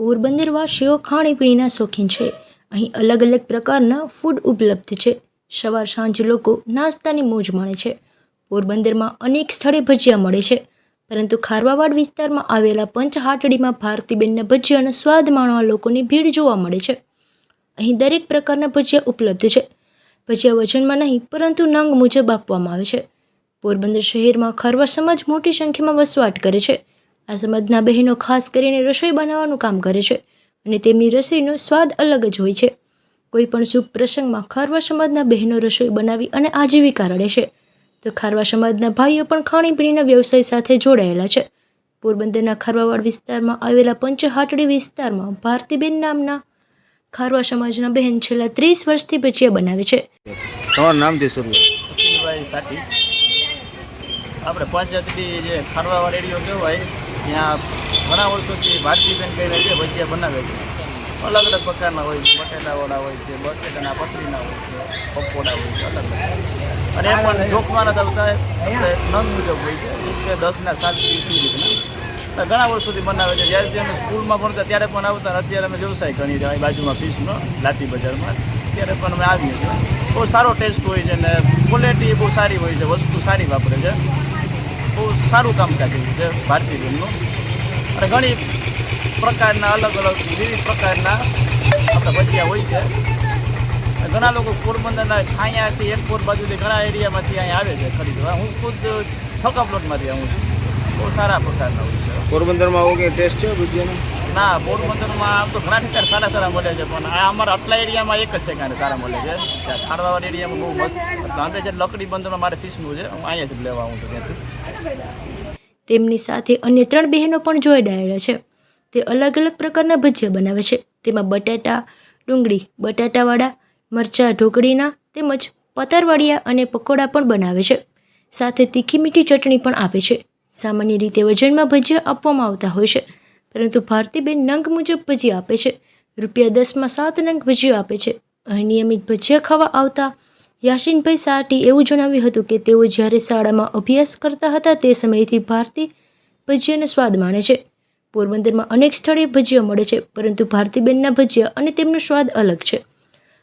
પોરબંદરવાસીઓ ખાણીપીણીના શોખીન છે. અહીં અલગ અલગ પ્રકારના ફૂડ ઉપલબ્ધ છે. સવાર સાંજ લોકો નાસ્તાની મોજ માણે છે. પોરબંદરમાં અનેક સ્થળે ભજીયા મળે છે. પરંતુ ખારવાવાડ વિસ્તારમાં આવેલા પંચહાટડીમાં ભારતીબેનના ભજીયાનો સ્વાદ માણવા લોકોની ભીડ જોવા મળે છે. અહીં દરેક પ્રકારના ભજીયા ઉપલબ્ધ છે. ભજીયા વજનમાં નહીં, પરંતુ નંગ મુજબ આપવામાં આવે છે. પોરબંદર શહેરમાં ખારવા સમાજ મોટી સંખ્યામાં વસવાટ કરે છે. આ સમાજના બહેનો ખાસ કરીને રસોઈ બનાવવાનું કામ કરે છે અને તેમની રસોઈનો સ્વાદ અલગ જ હોય છે. કોઈ પણ શુભ પ્રસંગમાં ખારવા સમાજના બહેનો રસોઈ બનાવી અને આજીવિકા રડે છે. તો ખારવા સમાજના ભાઈઓ પણ ખાણીપીણીના વ્યવસાય સાથે જોડાયેલા છે. પોરબંદરના ખારવાવાડ વિસ્તારમાં આવેલા પંચહાટડી વિસ્તારમાં ભારતીબેન નામના ખારવા સમાજના બહેન છેલ્લા ત્રીસ વર્ષથી ભજીયા બનાવે છે. તમારું અખિલભાઈ આપણે પંચાયતથી જે ખારવાવાડ એરિયો કહેવાય ત્યાં ઘણા વર્ષોથી ભારતીબેન કહીને છે ભજીયા બનાવે છે. અલગ અલગ પ્રકારના હોય છે બટેટાવાળા હોય છે બટેટાના પતરીના હોય છે પકોડા હોય છે અલગ અલગ. અને એ પણ જોખમાના થતા નંદ મુજબ હોય છે કે દસના સાત ત્રીસ રીતના ઘણા વર્ષોથી બનાવે છે. જ્યારે અમે સ્કૂલમાં ભણતા ત્યારે પણ આવતા અત્યારે અમે વ્યવસાય કરી રહ્યા બાજુમાં ફીસનો લાતી બજારમાં. ત્યારે પણ અમે આવીએ છીએ. બહુ સારો ટેસ્ટ હોય છે અને ક્વોલિટી બહુ સારી હોય છે વસ્તુ સારી વાપરે છે. બહુ સારું કામકાજ હોય છે ભારતીયનું અને ઘણી પ્રકારના અલગ અલગ વિવિધ પ્રકારના આપણા ભજીયા હોય છે. ઘણા લોકો પોરબંદરના છાયાથી એરપોર્ટ બાજુથી ઘણા એરિયામાંથી અહીંયા આવે છે ખરીદવા. હું ખુદ થકા પ્લોટમાંથી આવું છું. બહુ સારા પ્રકારના હોય છે. પોરબંદરમાં આવો ટેસ્ટ છે ભજીયાનો? ના પોરબંદરમાં આમ તો ઘણા ઠેકાણે સારા સારા મળે છે પણ આ અમારા આટલા એરિયામાં એક જ ઠેકાણે સારા મળે છે. ત્યાં ખાંડવાવાળા એરિયામાં બહુ મસ્ત. ગાંધે છે લકડી બંદરમાં મારે ફિશનું છે. હું અહીંયાથી જ લેવા આવું છું ત્યાંથી. તેમની સાથે અન્ય ત્રણ બહેનો પણ જોડાયેલા છે. તે અલગ અલગ પ્રકારના ભજીયા બનાવે છે. તેમાં બટાટા, ડુંગળી, બટાટાવાળા, મરચાં, ઢોકળીના તેમજ પતરવડિયા અને પકોડા પણ બનાવે છે. સાથે તીખી મીઠી ચટણી પણ આપે છે. સામાન્ય રીતે વજનમાં ભજીયા આપવામાં આવતા હોય છે, પરંતુ ભારતીબેન નંગ મુજબ ભજીયા આપે છે. રૂપિયા દસમાં સાત નંગ ભજીયા આપે છે. અનિયમિત નિયમિત ભજીયા ખાવા આવતા યાસીનભાઈ સાટી એવું જણાવ્યું હતું કે તેઓ જ્યારે શાળામાં અભ્યાસ કરતા હતા તે સમયથી ભારતી ભજીયાનો સ્વાદ માણે છે. પોરબંદરમાં અનેક સ્થળે ભજીયા મળે છે, પરંતુ ભારતીબેનના ભજીયા અને તેમનો સ્વાદ અલગ છે.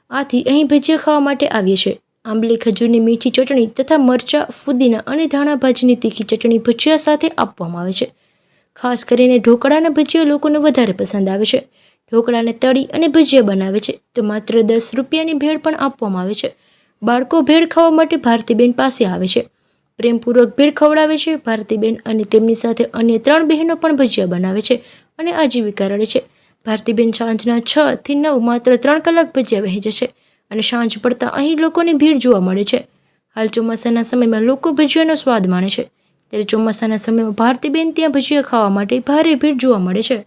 આથી અહીં ભજીયા ખાવા માટે આવીએ છીએ. આંબલી, ખજૂરની મીઠી ચટણી તથા મરચાં, ફુદીના અને ધાણા ભાજીની તીખી ચટણી ભજીયા સાથે આપવામાં આવે છે. ખાસ કરીને ઢોકળાના ભજીયા લોકોને વધારે પસંદ આવે છે. ઢોકળાને તળી અને ભજીયા બનાવે છે, તો માત્ર દસ રૂપિયાની ભેળ પણ આપવામાં આવે છે. બાળકો ભેળ ખાવા માટે ભારતીબેન પાસે આવે છે. પ્રેમપૂર્વક ભેળ ખવડાવે છે. ભારતીબેન અને તેમની સાથે અન્ય ત્રણ બહેનો પણ ભજીયા બનાવે છે અને આજીવિકા રડે છે. ભારતીબેન સાંજના છ થી નવ માત્ર ત્રણ કલાક ભજીયા વહેંચે છે અને સાંજ પડતા અહીં લોકોની ભીડ જોવા મળે છે. હાલ ચોમાસાના સમયમાં લોકો ભજીયાનો સ્વાદ માણે છે. ત્યારે ચોમાસાના સમયમાં ભારતીબેન ત્યાં ભજીયા ખાવા માટે ભારે ભીડ જોવા મળે છે.